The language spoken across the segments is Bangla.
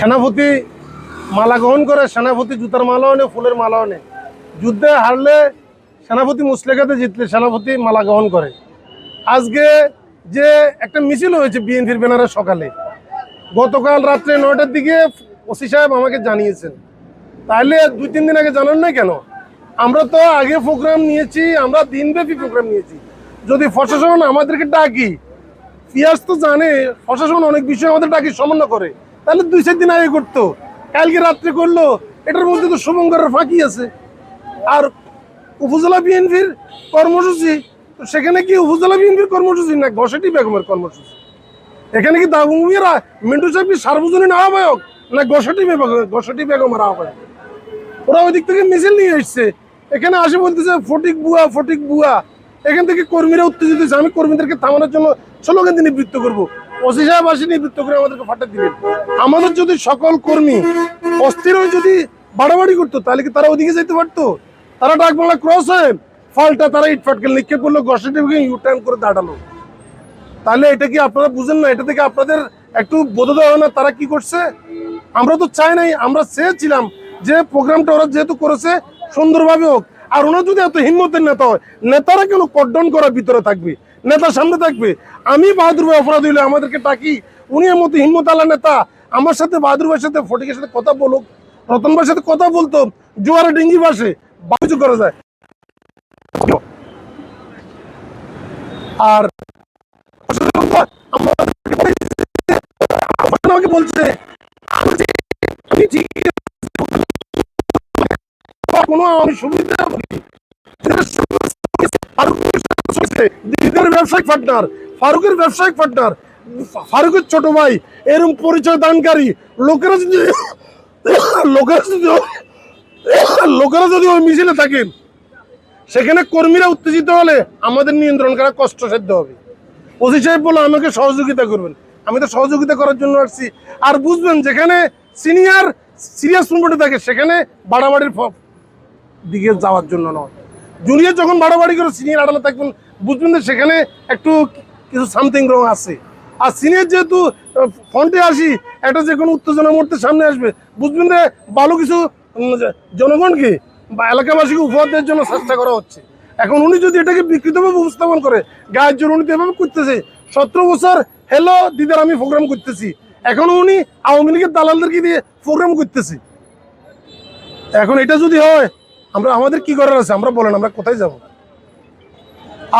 সেনাপতি মালা গ্রহণ করে, সেনাপতি জুতার মালাও নেই ফুলের মালাও নেই যুদ্ধে হারলে সেনাপতি মুসলেখাতে জিতলে সেনাপতি মালা গ্রহণ করে। আজকে যে একটা মিছিল হয়েছে বিএনপির ব্যানারে সকালে, গতকাল রাত্রে নয়টার দিকে ওসি সাহেব আমাকে জানিয়েছেন। তাহলে দুই, তিন দিন আগে জানান না কেন? আমরা তো আগে প্রোগ্রাম নিয়েছি, আমরা দিনব্যাপী প্রোগ্রাম নিয়েছি। যদি প্রশাসন আমাদেরকে ডাকি পিয়াস তো জানে, প্রশাসন অনেক বিষয় আমাদের ডাকি, সমন্বয় করে। তাহলে দুই, চার দিন আগে করতো। কালকে রাত্রে করল। এটার মধ্যে তো শুভঙ্করের ফাঁকি আছে। আর উপজেলা বিএনপির কর্মসূচি, তো সেখানে কি উপজেলা বিএনপির কর্মসূচি না ঘষেটি বেগমের কর্মসূচি? এখানে কি দাগুমিয়ারা মিন্টু সাহেব সার্বজনীন আহ্বায়ক না ঘষেটি ঘষেটি বেগমের আহ্বায়ক? ওরা ওই দিক থেকে মিছিল নিয়ে এসছে। এখানে আসে বলতেছে, ফটিক বুয়া ফটিক বুয়া। এখান থেকে কর্মীরা উত্তেজিত হয়েছে। আমি কর্মীদেরকে থামানোর জন্য স্লোগান দিয়ে নিবৃত্ত করব। ওসি সাহেব আসে নিবৃত্ত করে আমাদেরকে ফাটা আমাদের যদি সকল কর্মী অস্থির হয়ে যদি বাড়াবাড়ি করতো, তাহলে কি তারা ওদিকে যেতে পারতো? তারা ডাক বাংলা ক্রস হয়ে ফালটা তারা ইট ফাটকে নিক্ষেপ করল গসেটি ইউ টার্ন করে দাঁড়াল। তাহলে এটা কি আপনারা বুঝেন না? এটা থেকে আপনাদের একটু বোধোদয় হয় না তারা কি করছে? আমরা তো চাই নাই, আমরা চেয়েছিলাম যে প্রোগ্রামটা ওরা যেহেতু করেছে, সুন্দরভাবে হোক। আর ওনার যদি এত হিম্মতের নেতা হয়, নেতারা কেন কর্ডন করার ভিতরে থাকবে? নেতার সামনে থাকবে। আমি বাহাদুর ভাই অপরাধ হইলে আমাদেরকে ডাকি। উনি এর মতো হিম্মত আলা নেতা। আমার সাথে বাহাদুর ভাইয়ের সাথে ফটিকের সাথে কথা বলুক। রতন ভাইয়ের সাথে কথা বলতো। জোয়ারে ডিঙ্গি বাসে। বাজু করা যায়। আর আমাকে বলছে কোনো আমি সুবিধা বলি ফারুকের ব্যবসায়িক পার্টনার ফারুকের ব্যবসায়িক পার্টনার ফারুকের ছোট ভাই এরকম পরিচয় দানকারী। লোকেরা যদি লোকেরা যদি লোকেরা যদি ওই মিছিলে থাকেন, সেখানে কর্মীরা উত্তেজিত হলে আমাদের নিয়ন্ত্রণ করা কষ্টসাধ্য হবে। ওসি সাহেব বলে আমাকে সহযোগিতা করবেন। আমি তো সহযোগিতা করার জন্য আসছি। আর বুঝবেন, যেখানে সিনিয়র সিরিয়াস মুভমেন্টে থাকে, সেখানে বাড়াবাড়ির দিকে যাওয়ার জন্য নয়। জুনিয়র যখন বাড়াবাড়ি করে সিনিয়র আদালত থাকবেন বুঝবেন সেখানে একটু কিছু সামথিং রং আছে। আর সিনের যেহেতু ফ্রন্টে আসি, একটা যে কোনো উত্তেজনা মুহূর্তে সামনে আসবে। বুঝবেন যে ভালো কিছু জনগণকে বা এলাকাবাসীকে উপহার দেওয়ার জন্য চেষ্টা করা হচ্ছে। এখন উনি যদি এটাকে বিকৃতভাবে উপস্থাপন করে, গায়ের জন্য উনি তো এভাবে করতেছে, সতেরো বছর হ্যালো দিদার, আমি প্রোগ্রাম করতেছি। এখন উনি আওয়ামী লীগের দালালদেরকে দিয়ে প্রোগ্রাম করতেছি। এখন এটা যদি হয়, আমরা, আমাদের কি করার আছে? আমরা বলেন, আমরা কোথায় যাব?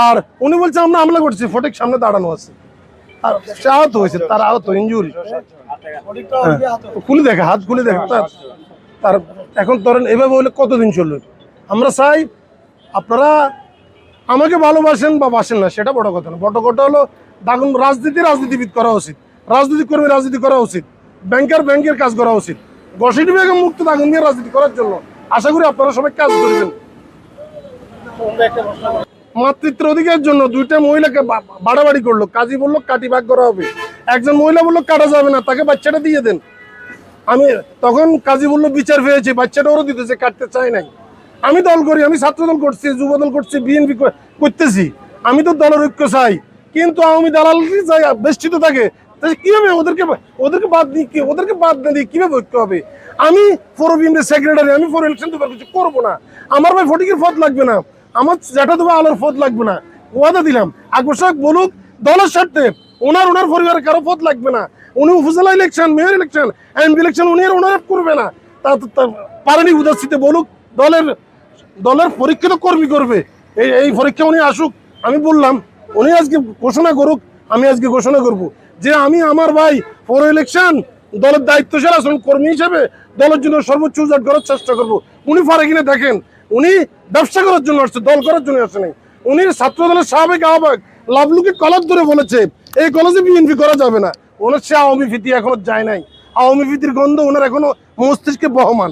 আর উনি বলছে, আমরা হামলা করছি, ফটিক সামনে দাঁড়ানো আছে। আর সে আহত হয়েছে, তার আহত ইঞ্জুরি খুলে দেখে, হাত খুলে দেখে, তার তার এখন ধরেন, এভাবে হলে কতদিন চলবে? আমরা চাই, আপনারা আমাকে ভালোবাসেন বা বাসেন না, সেটা বড় কথা না। বড় কথা হলো দাগুন রাজনীতি রাজনীতিবিদ করা উচিত। রাজনীতি কর্মী রাজনীতি করা উচিত। ব্যাংকার ব্যাংকের কাজ করা উচিত। গসিটি বেগম মুক্ত দাগুন দিয়ে রাজনীতি করার জন্য আশা করি আপনারা সবাই কাজ করবেন মাতৃত্বের অধিকারের জন্য দুইটা মহিলাকে বাড়াবাড়ি করল। কাজী বলল কাটি ভাগ করা হবে। একজন মহিলা বলল, কাটা যাবে না, তাকে বাচ্চাটা দিয়ে দেন। আমি তখন কাজী বলল, বিচার পেয়েছি, বাচ্চাটা ওরও দিতেছে, কাটতে চাই নাই। আমি দল করি, আমি ছাত্র দল করছি যুব দল করছি, বিএনপি করতেছি। আমি তো দলের ঐক্য চাই, কিন্তু আওয়ামী দালাল চাই বেষ্টিত থাকে? কীভাবে ওদেরকে ওদেরকে বাদ দিয়ে ওদেরকে বাদ না দিয়ে কীভাবে ঐক্য হবে? আমি ফোর বিএনপির সেক্রেটারি আমি ফোর ইলেকশন দুবার কিছু করব না। আমার ভাই ফটিকের পথ লাগবে না। আমার জ্যাঠা দেবো আলোর পথ লাগবে না। ওয়াদা দিলাম। আকবর আকর্ষক বলুক, দলের স্বার্থে ওনার ওনার পরিবারের কারও পথ লাগবে না। উনি উপজেলা election mayor election MP election উনি আর ওনার করবে না। তা পারেনি উদাসীতে বলুক, দলের দলের পরীক্ষিত কর্মী করবে। এই এই পরীক্ষা উনি আসুক, আমি বললাম, উনি আজকে ঘোষণা করুক, আমি আজকে ঘোষণা করব। যে আমি আমার ভাই পৌর ইলেকশন দলের দায়িত্বশীল আসুন কর্মী হিসেবে দলের জন্য সর্বোচ্চ উজাট করার চেষ্টা করব। উনি পারে কিনা দেখেন। উনি ব্যবসা করার জন্য আসছে, দল করার জন্য আসে নাই। উনি ছাত্র দলের স্বাভাবিক আহ্বায়ক লাভলুকে কলার ধরে বলেছে, এই কলেজে বিএনপি করা যাবে না। ওনার সে আওয়ামী ভীতি এখনও যায় নাই। আওয়ামী ভীতির গন্ধ ওনার এখনও মস্তিষ্কে বহমান।